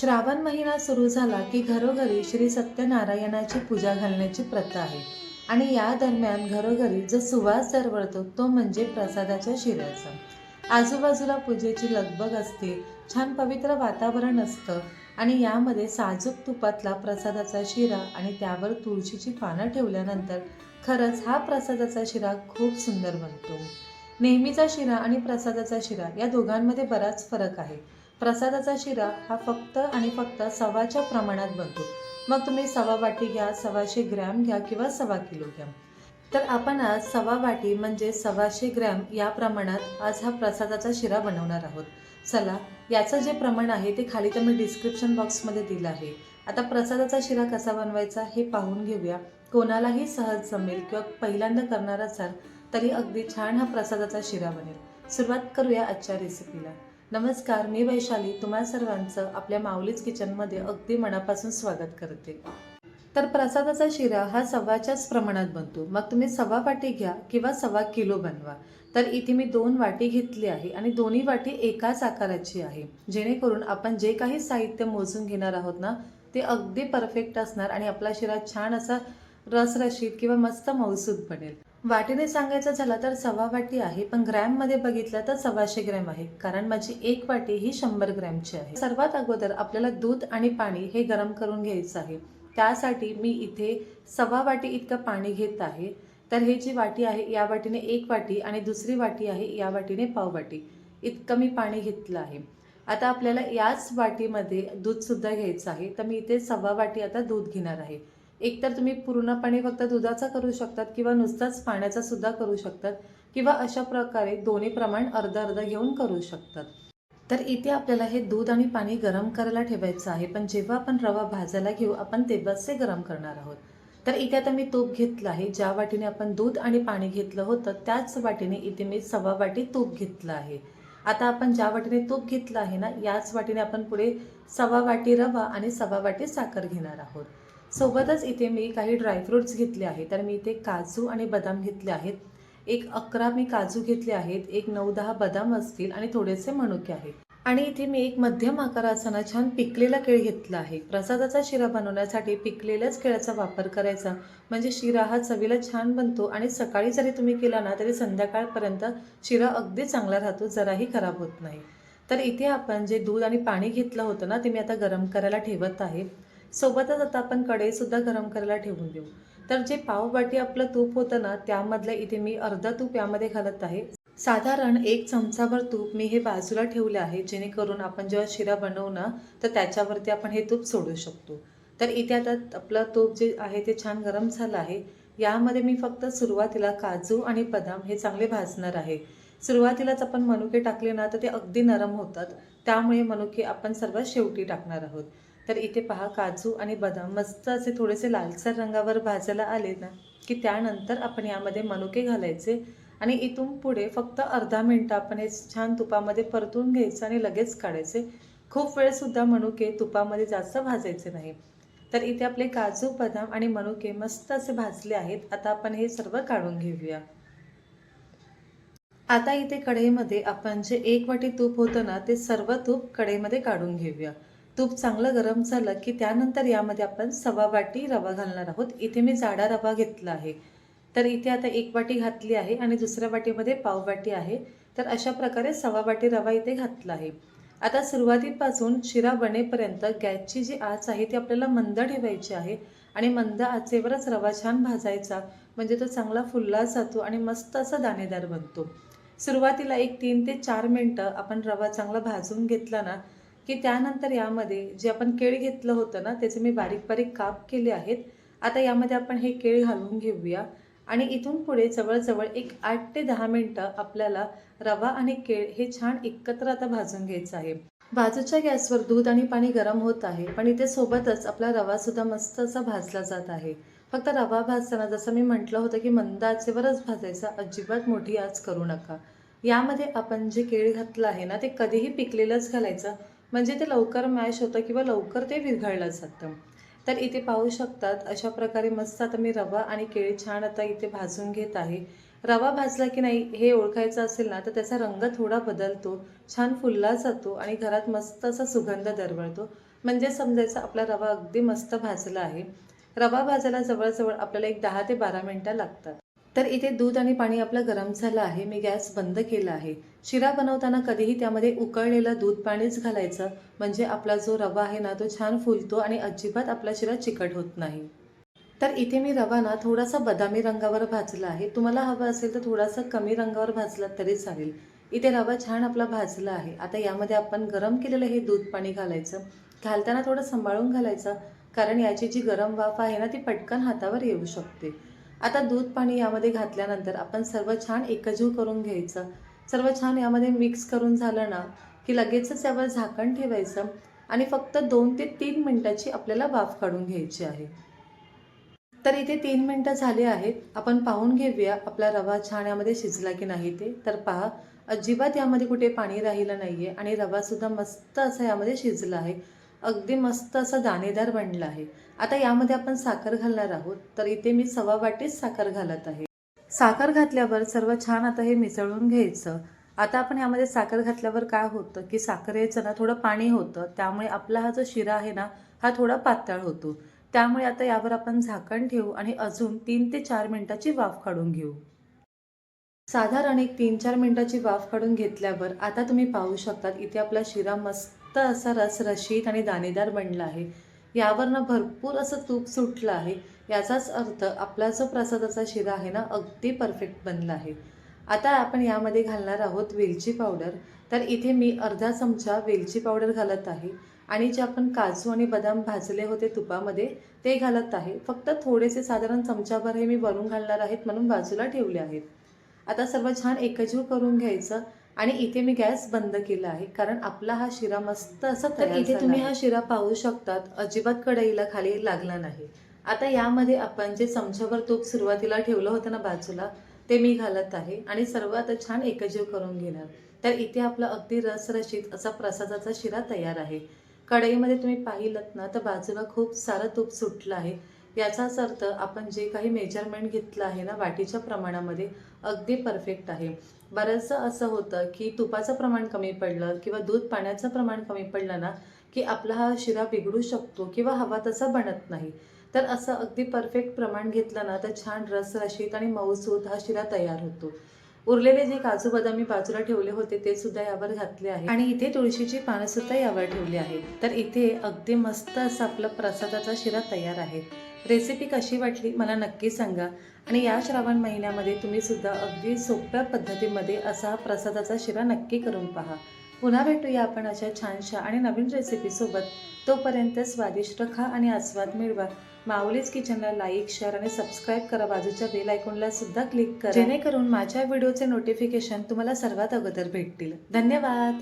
श्रावण महिना सुरू झाला की घरोघरी श्री सत्यनारायणाची पूजा घालण्याची प्रथा आहे. आणि या दरम्यान घरोघरी जो सुवास दरवळतो तो म्हणजे प्रसादाच्या शिऱ्याचा. आजूबाजूला पूजेची लगबग असते छान पवित्र वातावरण असतं आणि यामध्ये साजूक तुपातला प्रसादाचा शिरा आणि त्यावर तुळशीची पानं ठेवल्यानंतर खरंच हा प्रसादाचा शिरा खूप सुंदर बनतो. नेहमीचा शिरा आणि प्रसादाचा शिरा या दोघांमध्ये बराच फरक आहे. प्रसादाचा शिरा हा फक्त आणि फक्त सव्वाच्या प्रमाणात बनतो. मग तुम्ही सवा वाटी घ्या सव्वाशे ग्रॅम घ्या किंवा सव्वा किलो घ्या. तर आपण आज सव्वा वाटी म्हणजे सव्वाशे ग्रॅम या प्रमाणात आज हा प्रसादाचा शिरा बनवणार आहोत. चला याचं जे प्रमाण आहे ते खाली तर मी डिस्क्रिप्शन बॉक्समध्ये दिलं आहे. आता प्रसादाचा शिरा कसा बनवायचा हे पाहून घेऊया. कोणालाही सहज जमेल किंवा पहिल्यांदा करणार असाल तरी अगदी छान हा प्रसादाचा शिरा बनेल. सुरुवात करूया आजच्या रेसिपीला नमस्कार मी वैशाली तुम्हा सर्वांचं आपल्या माऊलीच किचनमध्ये अगदी मनापासून स्वागत करते. तर प्रसादाचा शिरा हा सव्वाच्याच प्रमाणात बनतो. मग तुम्ही सव्वा वाटी घ्या किंवा सव्वा किलो बनवा. तर इथे मी दोन वाटी घेतली आहे आणि दोन्ही वाटी एकाच आकाराची आहे. जेणेकरून आपण जे काही साहित्य मोजून घेणार आहोत ना ते अगदी परफेक्ट असणार आणि आपला शिरा छान असा रसरशीत किंवा मस्त मौसूद बनेल. वाटीने सांगायचं झालं तर सव्वा वाटी आहे पण ग्रॅममध्ये बघितलं तर सव्वाशे ग्रॅम आहे कारण माझी एक वाटी ही शंभर ग्रॅमची आहे. सर्वात अगोदर आपल्याला दूध आणि पाणी हे गरम करून घ्यायचं आहे. त्यासाठी मी इथे सव्वा वाटी इतकं पाणी घेत आहे. तर हे जी वाटी आहे या वाटीने एक वाटी आणि दुसरी वाटी आहे या वाटीने पाव वाटी. इतकं मी पाणी घेतलं आहे. आता आपल्याला याच वाटीमध्ये दूधसुद्धा घ्यायचं आहे. तर मी इथे सव्वा वाटी आता दूध घेणार आहे. एकतर तुम्ही पूर्णपणे फक्त दुधाचा करू शकतात किंवा नुसताच पाण्याचा सुद्धा करू शकतात किंवा अशा प्रकारे दोन्ही प्रमाण अर्ध अर्ध घेऊन करू शकतात. तर इथे आपल्याला हे दूध आणि पाणी गरम करायला ठेवायचं आहे पण जेव्हा आपण रवा भाजायला घेऊ आपण तेव्हाच ते गरम करणार आहोत. तर इथे आता मी तूप घेतलं आहे ज्या वाटीने आपण दूध आणि पाणी घेतलं होतं त्याच वाटीने इथे मी सव्वा वाटी तूप घेतलं आहे. आता आपण ज्या वाटीने तूप घेतलं आहे ना याच वाटीने आपण पुढे सव्वा वाटी रवा आणि सव्वा वाटी साखर घेणार आहोत. सोबतच इथे मी काही ड्रायफ्रुट्स घेतले आहे तर मी इथे काजू आणि बदाम घेतले आहेत. एक अकरा मी काजू घेतले आहेत. एक नऊ दहा बदाम असतील आणि थोडेसे मनुके आहेत. आणि इथे मी एक मध्यम आकाराचा ना छान पिकलेला केळ घेतला आहे. प्रसादाचा शिरा बनवण्यासाठी पिकलेल्याच केळाचा वापर करायचा. म्हणजे शिरा हा चवीला छान बनतो आणि सकाळी जरी तुम्ही केला ना तरी संध्याकाळपर्यंत शिरा अगदी चांगला राहतो जराही खराब होत नाही. तर इथे आपण जे दूध आणि पाणी घेतलं होतं ना ते मी आता गरम करायला ठेवत आहे. सोबतच आता आपण कढईसुद्धा गरम करायला ठेवून देऊ. तर जे पावभाटी आपलं तूप होतं ना त्यामधलं इथे मी अर्धा तूप यामध्ये घालत आहे. साधारण एक चमचाभर तूप मी हे बाजूला ठेवले आहे जेणेकरून आपण जेव्हा शिरा बनवू ना तर त्याच्यावरती आपण हे तूप सोडू शकतो. तर इथे आता आपलं तूप जे आहे ते छान गरम झालं आहे. यामध्ये मी फक्त सुरुवातीला काजू आणि बदाम हे चांगले भाजणार आहे. सुरुवातीलाच आपण मनुके टाकले ना तर ते अगदी नरम होतात. त्यामुळे मनुके आपण सर्वात शेवटी टाकणार आहोत. तर इथे पहा काजू आणि बदाम मस्त असे थोडेसे लालसर रंगावर भाजायला आले ना की त्यानंतर आपण यामध्ये मनुके घालायचे आणि इथून पुढे फक्त अर्धा मिनटं आपण हे छान तुपामध्ये परतून घ्यायचं आणि लगेच काढायचे. खूप वेळसुद्धा मनुके तुपामध्ये जास्त भाजायचे नाही. तर इथे आपले काजू बदाम आणि मनुके मस्त असे भाजले आहेत. आता आपण हे सर्व काढून घेऊया. आता इथे कढईमध्ये आपण जे एक वाटी तूप होतं ना ते सर्व तूप कढईमध्ये काढून घेऊया. तूप चांगलं गरम झालं की त्यानंतर यामध्ये आपण सव्वा वाटी रवा घालणार आहोत. इथे मी जाडा रवा घेतला आहे. तर इथे आता एक वाटी घातली आहे आणि दुसऱ्या वाटीमध्ये पाव वाटी आहे. तर अशा प्रकारे सव्वा वाटी रवा इथे घातला आहे. आता सुरुवातीपासून शिरा बनेपर्यंत गॅसची जी आच आहे ती आपल्याला मंद ठेवायची आहे आणि मंद आचेवरच रवा छान भाजायचा. म्हणजे तो चांगला फुलला जातो आणि मस्त असा दाणेदार बनतो. सुरुवातीला एक तीन ते चार मिनटं आपण रवा चांगला भाजून घेतला ना की त्यानंतर यामध्ये जे आपण केळ घेतलं होतं ना त्याचे मी बारीक बारीक काप केले आहेत. आता यामध्ये आपण हे केळ घालून घेऊया. आणि इथून पुढे जवळजवळ एक आठ ते दहा मिनटं आपल्याला रवा आणि केळ हे छान एकत्र आता भाजून घ्यायचं आहे. बाजूच्या गॅसवर दूध आणि पाणी गरम होत आहे पण इथे सोबतच आपला रवासुद्धा मस्त असा भाजला जात आहे. फक्त रवा भाजताना जसं मी म्हटलं होतं की मंद आचेवरच भाजायचा अजिबात मोठी आच करू नका. यामध्ये आपण जे केळ घातलं आहे ना ते कधीही पिकलेलंच घालायचं. म्हणजे ते लवकर मॅश होतं किंवा लवकर ते विरघळलं जातं. तर इथे पाहू शकतात अशा प्रकारे मस्त आता मी रवा आणि केळी छान आता इथे भाजून घेत आहे. रवा भाजला की नाही हे ओळखायचं असेल ना तर त्याचा रंग थोडा बदलतो छान फुलला जातो आणि घरात मस्त असा सुगंध दरवळतो. म्हणजे समजायचं आपला रवा अगदी मस्त भाजला आहे. रवा भाजायला जवळजवळ आपल्याला एक दहा ते बारा मिनटं लागतात. तर इथे दूध आणि पाणी आपलं गरम झालं आहे मी गॅस बंद केला आहे. शिरा बनवताना कधीही त्यामध्ये उकळलेलं दूध पाणीच घालायचं म्हणजे आपला जो रवा आहे ना तो छान फुलतो आणि अजिबात आपला शिरा चिकट होत नाही. तर इथे मी रवा ना थोडासा बदामी रंगावर भाजला आहे. तुम्हाला हवं असेल तर थोडासा कमी रंगावर भाजला तरी चालेल. इथे रवा छान आपला भाजला आहे. आता यामध्ये आपण गरम केलेलं हे दूध पाणी घालायचं. घालताना थोडं सांभाळून घालायचं कारण याची जी गरम वाफ आहे ना ती पटकन हातावर येऊ शकते. आता दूध पाणी यामध्ये घातल्यानंतर आपण सर्व छान एकजीव करून घ्यायचं. सर्व छान यामध्ये मिक्स करून झालं ना की लगेचच यावर झाकण ठेवायचं आणि फक्त दोन ते तीन मिनटाची आपल्याला वाफ काढून घ्यायची आहे. तर इथे तीन मिनटं झाले आहेत. आपण पाहून घेऊया आपला रवा छान यामध्ये शिजला की नाही ते. तर पहा अजिबात यामध्ये कुठे पाणी राहिलं नाही आहे आणि रवासुद्धा मस्त असा यामध्ये शिजला आहे. अगदी मस्त असा दाणेदार बनला आहे. आता यामध्ये आपण साखर घालणार आहोत. तर इथे मी सवा वाटीच साखर घालत आहे. साखर घातल्यावर सर्व छान आता हे मिसळून घ्यायचं. आता आपण यामध्ये साखर घातल्यावर काय होतं की साखर यायचं ना थोडं पाणी होतं. त्यामुळे आपला हा जो शिरा आहे ना हा थोडा पातळ होतो. त्यामुळे आता यावर आपण झाकण ठेवू आणि अजून तीन ते चार मिनिटाची वाफ काढून घेऊ. साधारण एक तीन चार मिनिटाची वाफ काढून घेतल्यावर आता तुम्ही पाहू शकतात इथे आपला शिरा मस्त असा रसरशीत आणि दाणेदार बनला आहे. यावरनं भरपूर असं तूप सुटलं आहे. याचाच अर्थ आपला जो प्रसादाचा शिरा आहे ना अगदी परफेक्ट बनला आहे. आता आपण यामध्ये घालणार आहोत वेलची पावडर. तर इथे मी अर्धा चमचा वेलची पावडर घालत आहे. आणि जे आपण काजू आणि बदाम भाजले होते तुपामध्ये ते घालत आहे. फक्त थोडेसे साधारण चमचाभर हे मी वरून घालणार आहेत म्हणून बाजूला ठेवले आहेत. आता सर्व छान एकजीव करून घ्यायचं. आणि इथे मी गॅस बंद केला आहे कारण आपला हा शिरा मस्त असा तर इथे तुम्ही हा शिरा पाहू शकतात अजिबात कढईला खाली लागला नाही. आता यामध्ये आपण जे चमच्याभर तूप सुरुवातीला ठेवलं होतं ना बाजूला ते मी घालत आहे आणि सर्व आता छान एकजीव करून घेणार. तर इथे आपला अगदी रसरशीत असा प्रसादाचा शिरा तयार आहे. कढईमध्ये तुम्ही पाहिलं ना तर बाजूला खूप सारं तूप सुटलं आहे. याचाच अर्थ आपण जे काही मेजरमेंट घेतलं आहे ना वाटीच्या प्रमाणामध्ये अगदी परफेक्ट आहे. बरंचसं असं होतं की तुपाचं प्रमाण कमी पडलं किंवा दूध पाण्याचं प्रमाण कमी पडलं ना की आपला हा शिरा बिघडू शकतो किंवा हवा तसा बनत नाही. तर असं अगदी परफेक्ट प्रमाण घेतलं ना तर छान रसरशीत आणि मऊसूत हा शिरा तयार होतो. उरलेले जे काजू बदामी बाजूला ठेवले होते ते सुद्धा यावर घातले आहे. आणि इथे तुळशीची पानं सुद्धा यावर ठेवली आहे. तर इथे अगदी मस्त असं आपलं प्रसादाचा शिरा तयार आहे. रेसिपी कशी वाटली मला नक्की सांगा. आणि या श्रावण महिन्यामध्ये तुम्ही सुद्धा अगदी सोप्या पद्धतीमध्ये असा प्रसादाचा शिरा नक्की करून पहा. पुन्हा भेटूया आपण अशा छानशा आणि नवीन रेसिपीसोबत तोपर्यंत स्वादिष्ट खा आणि आस्वाद मिळवा. माऊलीज किचनला लाईक शेअर आणि सबस्क्राईब करा. बाजूच्या बेल आयकॉनला सुद्धा क्लिक करा. जेणेकरून माझ्या व्हिडिओचे नोटिफिकेशन तुम्हाला सर्वात अगोदर भेटतील. धन्यवाद!